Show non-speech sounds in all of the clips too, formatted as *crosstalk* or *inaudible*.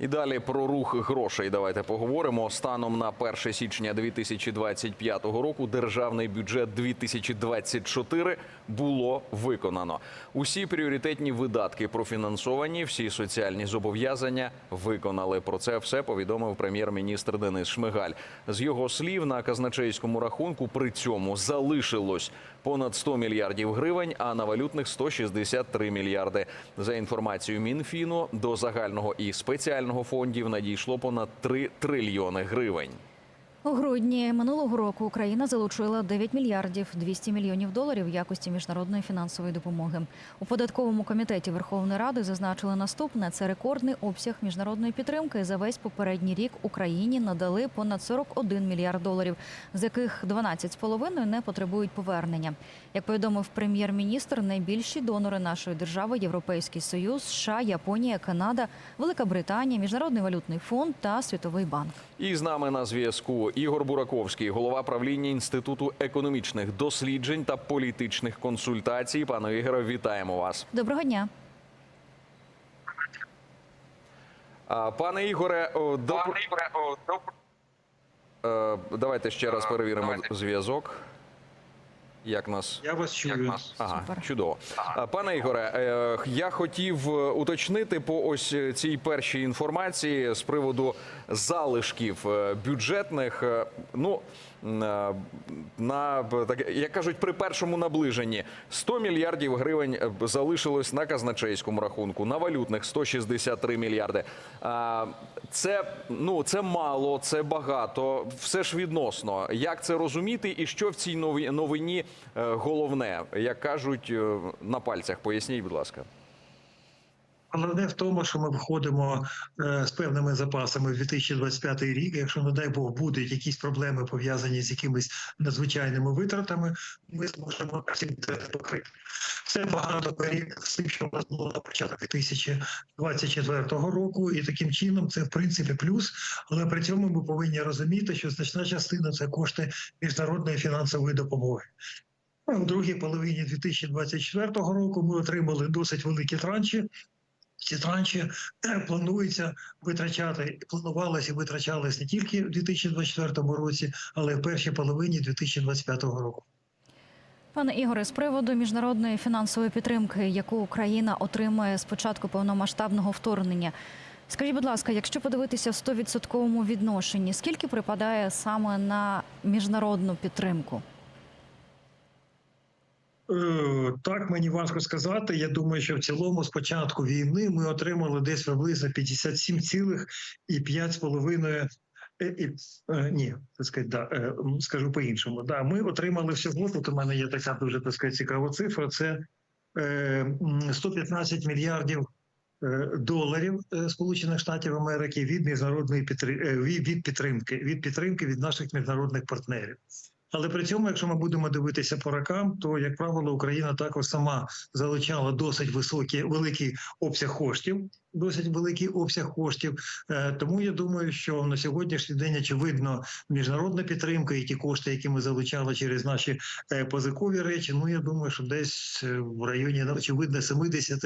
І далі про рух грошей давайте поговоримо. Станом на 1 січня 2025 року державний бюджет 2024 було виконано. Усі пріоритетні видатки профінансовані, всі соціальні зобов'язання виконали. Про це все повідомив прем'єр-міністр Денис Шмигаль. З його слів, на казначейському рахунку при цьому залишилось понад 100 мільярдів гривень, а на валютних 163 мільярди. За інформацією Мінфіну, до загального і спеціального фондів надійшло понад 3 трильйони гривень. У грудні минулого року Україна залучила 9 мільярдів 200 мільйонів доларів в якості міжнародної фінансової допомоги. У податковому комітеті Верховної Ради зазначили наступне: це рекордний обсяг міжнародної підтримки. За весь попередній рік Україні надали понад 41 мільярд доларів, з яких 12,5 не потребують повернення. Як повідомив прем'єр-міністр, найбільші донори нашої держави Європейський Союз, США, Японія, Канада, Велика Британія, Міжнародний валютний фонд та Світовий банк. І з нами на зв'язку Ігор Бураковський, голова правління інституту економічних досліджень та політичних консультацій. Пане Ігоре, вітаємо вас. Доброго дня. Пане Ігоре, о, до... Е, давайте ще раз перевіримо зв'язок. Як нас Я вас чую. Ага, Супер. чудово. ага. Пане Ігоре, е, я хотів е, уточнити по ось цій першій інформації з приводу залишків е, бюджетних. е, Ну е, на так як кажуть, при першому наближенні 100 мільярдів гривень е, залишилось на казначейському рахунку, на валютних 163 мільярди. А, Це ну це мало, це багато. Все ж відносно. Як це розуміти, і що в цій новині е, головне, як кажуть, е, на пальцях? Поясніть, будь ласка. Головне в тому, що ми виходимо е, з певними запасами в 2025 рік. Якщо, не дай Бог, будуть якісь проблеми пов'язані з якимись надзвичайними витратами, ми зможемо ці витрати покрити. Це багато порівняно з тим, що у нас було на початок 2024 року, і таким чином це в принципі плюс. Але при цьому ми повинні розуміти, що значна частина це кошти міжнародної фінансової допомоги. У другій половині 2024 року ми отримали досить великі транші. Ці транші е, планується витрачати, планувалося і витрачалось не тільки в 2024 році, але й в першій половині 2025 року. Пане Ігоре, з приводу міжнародної фінансової підтримки, яку Україна отримує з початку повномасштабного вторгнення. Скажіть, будь ласка, якщо подивитися в 100% відношенні, скільки припадає саме на міжнародну підтримку? Е, Так, мені важко сказати. Я думаю, що в цілому з початку війни ми отримали десь приблизно 57,5,5 е, і, е, ні, так сказати, да, е, скажу по-іншому. Да, ми отримали всього. Тут у мене є така дуже так сказати, цікава цифра. Це е, м, 115 мільярдів е, доларів е, Сполучених Штатів Америки від міжнародної підтримки від підтримки від підтримки від наших міжнародних партнерів. Але при цьому, якщо ми будемо дивитися по рокам, то як правило Україна також сама залучала досить високий великий обсяг коштів. Досить великий обсяг коштів. Е, Тому я думаю, що на сьогоднішній день очевидно міжнародна підтримка і ті кошти, які ми залучали через наші е, позикові речі. Ну я думаю, що десь е, в районі очевидно 70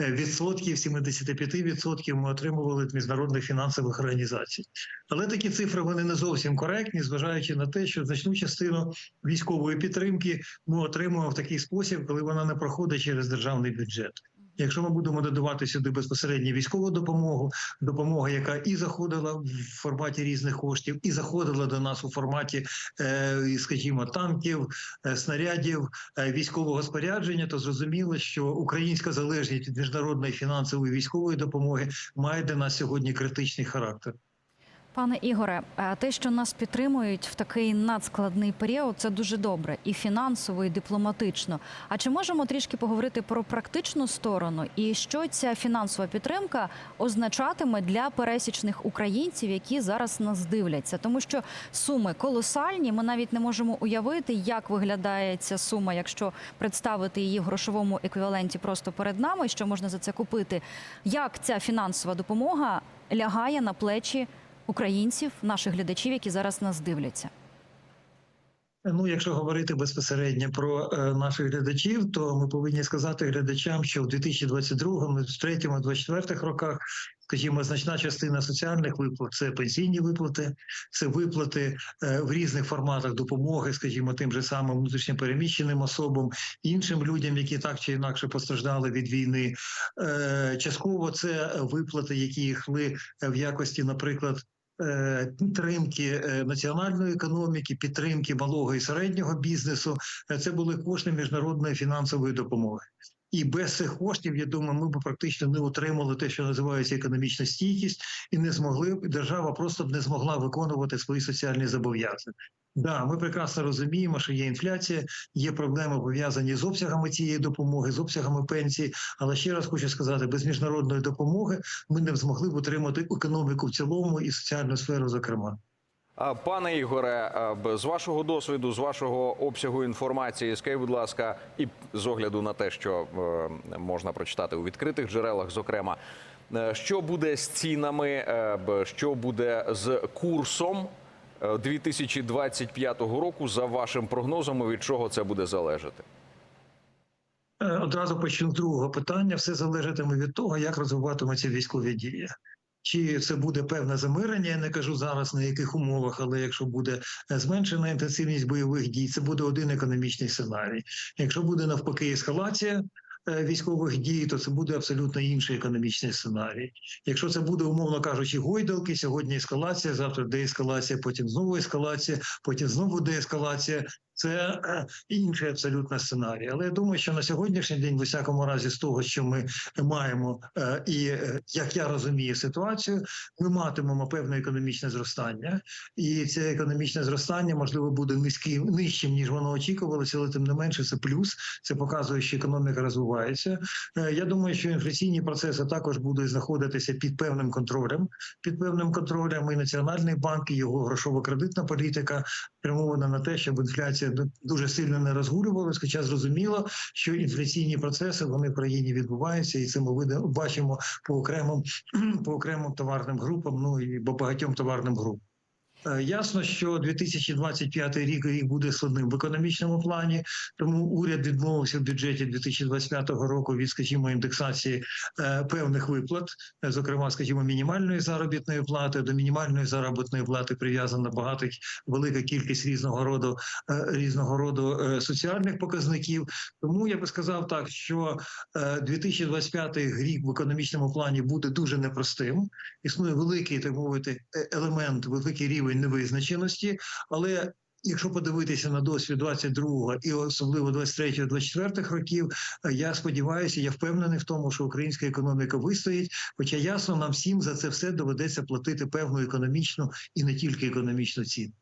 відсотків, 75 відсотків ми отримували від міжнародних фінансових організацій. Але такі цифри вони не зовсім коректні, зважаючи на те, що значну частину військової підтримки ми отримуємо в такий спосіб, коли вона не проходить через державний бюджет. Якщо ми будемо додавати сюди безпосередньо військову допомогу, допомога, яка і заходила в форматі різних коштів, і заходила до нас у форматі, е, скажімо, танків, е, снарядів, е, військового спорядження, то зрозуміло, що українська залежність від міжнародної фінансової військової допомоги має для нас сьогодні критичний характер. Пане Ігоре, е, те, що нас підтримують в такий надскладний період, це дуже добре і фінансово, і дипломатично. А чи можемо трішки поговорити про практичну сторону і що ця фінансова підтримка означатиме для пересічних українців, які зараз нас дивляться? Тому що суми колосальні. Ми навіть не можемо уявити, як виглядає ця сума, якщо представити її в грошовому еквіваленті просто перед нами, що можна за це купити. Як ця фінансова допомога лягає на плечі? Українців, наших глядачів, які зараз нас дивляться? Ну, якщо говорити безпосередньо про е, наших глядачів, то ми повинні сказати глядачам, що в 2022, 2023, 2024 роках, скажімо, значна частина соціальних виплат це пенсійні виплати, це виплати е, в різних форматах допомоги, скажімо, тим же самим внутрішньопереміщеним особам, іншим людям, які так чи інакше постраждали від війни. Е, частково це виплати, які йшли в якості, наприклад. Е, Підтримки е, національної економіки, підтримки малого і середнього бізнесу Е, це були кошти міжнародної фінансової допомоги. І без цих коштів, я думаю, ми б практично не отримали те, що називається економічна стійкість, і не змогли б держава просто б не змогла виконувати свої соціальні зобов'язання. Да, ми прекрасно розуміємо, що є інфляція, є проблеми пов'язані з обсягами цієї допомоги, з обсягами пенсії. Але ще раз хочу сказати, без міжнародної допомоги ми не змогли б утримати економіку в цілому і соціальну сферу, зокрема. Пане Ігоре, з вашого досвіду, з вашого обсягу інформації, скажіть, будь ласка, і з огляду на те, що е, можна прочитати у відкритих джерелах, зокрема, е, що буде з цінами, е, що буде з курсом 2025 року, за вашим прогнозом, від чого це буде залежати? Е, Одразу почну з другого питання. Все залежатиме від того, як розвиватимуться військові дії. Чи це буде певне замирення? Я не кажу зараз на яких умовах, але якщо буде е, зменшена інтенсивність бойових дій, це буде один економічний сценарій. Якщо буде навпаки ескалація е, військових дій, то це буде абсолютно інший економічний сценарій. Якщо це буде, умовно кажучи, гойдалки, сьогодні ескалація, завтра деескалація, потім знову ескалація, потім знову деескалація. Це е, інший абсолютно сценарій. Але я думаю, що на сьогоднішній день, в усякому разі, з того, що ми маємо, е, і е, як я розумію ситуацію, ми матимемо певне економічне зростання, і це економічне зростання можливо буде низьким нижчим, ніж воно очікувалося, але тим не менше це плюс. Це показує, що економіка розвивається. Я думаю, що інфляційні процеси також будуть знаходитися під певним контролем. Під певним контролем і національний банк, і його грошово-кредитна політика спрямована на те, щоб інфляція ду- дуже сильно не розгулювалась. Хоча зрозуміло, що інфляційні процеси вони в країні відбуваються, і це ми бачимо по окремим *clears throat* по окремим товарним групам. Ну і по багатьом товарним групам. Е, Ясно, що 2025 рік рік буде складним в економічному плані, тому уряд відмовився в бюджеті 2025 року від, скажімо, індексації е, певних виплат, е, зокрема, скажімо, мінімальної заробітної плати. До мінімальної заробітної плати прив'язана багато велика кількість різного роду різного роду соціальних показників. Тому я би сказав так, що е, 2025 рік в економічному плані буде дуже непростим. Існує великий, так мовити, елемент, великий рівень невизначеності, але. Якщо подивитися на досвід 22-го і особливо 23-го, 24-х років, я сподіваюся, я впевнений в тому, що українська економіка вистоїть. Хоча ясно, нам всім за це все доведеться платити певну економічну і не тільки економічну ціну.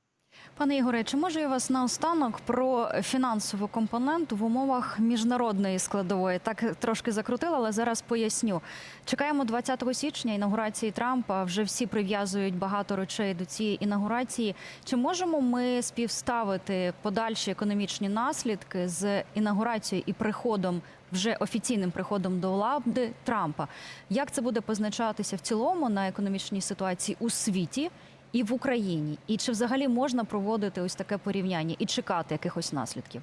Пане Ігоре, чи можу я вас наостанок про фінансову компоненту в умовах міжнародної складової? Так трошки закрутила, але зараз поясню. Чекаємо 20 січня інаугурації Трампа. Вже всі прив'язують багато речей до цієї інаугурації. Чи можемо ми співставити подальші економічні наслідки з інаугурацією і приходом? Вже офіційним приходом до влади Трампа, як це буде позначатися в цілому на економічній ситуації у світі? І в Україні? І чи взагалі можна проводити ось таке порівняння і чекати якихось наслідків?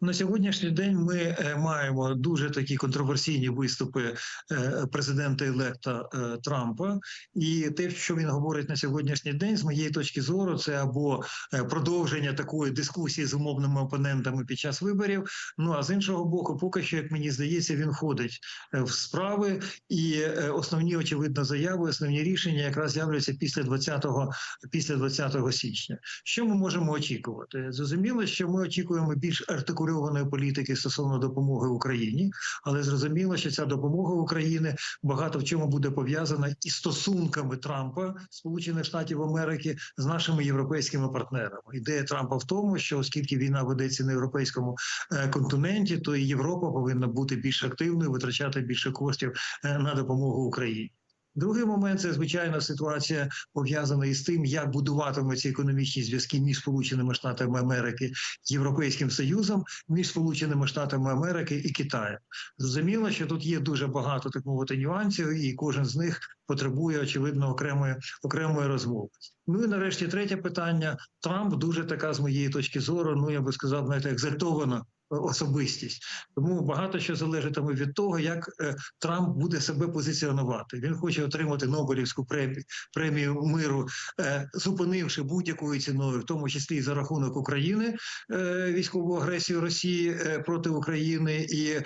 На сьогоднішній день ми е, маємо дуже такі контроверсійні виступи е, президента електа е, Трампа, і те, що він говорить на сьогоднішній день, з моєї точки зору, це або продовження такої дискусії з умовними опонентами під час виборів. Ну а з іншого боку, поки що, як мені здається, він ходить е, в справи, і основні очевидно заяви, основні рішення якраз з'являться після 20-го, після 20 січня. Що ми можемо очікувати? Зрозуміло, що ми очікуємо більш артикульованої політики стосовно допомоги Україні, але зрозуміло, що ця допомога України багато в чому буде пов'язана із стосунками Трампа Сполучених Штатів Америки з нашими європейськими партнерами. Ідея Трампа в тому, що оскільки війна ведеться на європейському е, континенті, то і Європа повинна бути більш активною, витрачати більше коштів е, на допомогу Україні. Другий момент це звичайно ситуація пов'язана із тим, як будуватимуться економічні зв'язки між Сполученими Штатами Америки Європейським Союзом, між Сполученими Штатами Америки і Китаєм. Зрозуміло, що тут є дуже багато так мовити нюансів, і кожен з них потребує очевидно окремої окремої розмови. Ну і нарешті третє питання. Трамп дуже така з моєї точки зору. Ну я би сказав, знаєте, екзальтована особистість. Тому багато що залежатиме від того, як е, Трамп буде себе позиціонувати. Він хоче отримати Нобелівську премію, премію миру, е, зупинивши будь-якою ціною, в тому числі за рахунок України, е, військову агресію Росії проти України і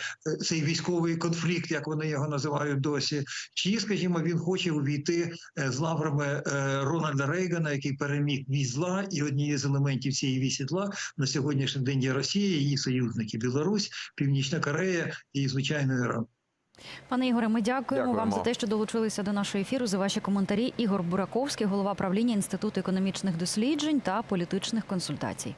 цей військовий конфлікт, як вони його називають досі. Чи, скажімо, він хоче увійти з лаврами Рональда Рейгана, який переміг вісь зла, і однією з елементів цієї вісі на сьогоднішній день є Росія, її союзники Білорусь, Північна Корея і звичайно Іран. Пане Ігоре, ми дякуємо, вам за те, що долучилися до нашого ефіру. За ваші коментарі. Ігор Бураковський, голова правління інституту економічних досліджень та політичних консультацій.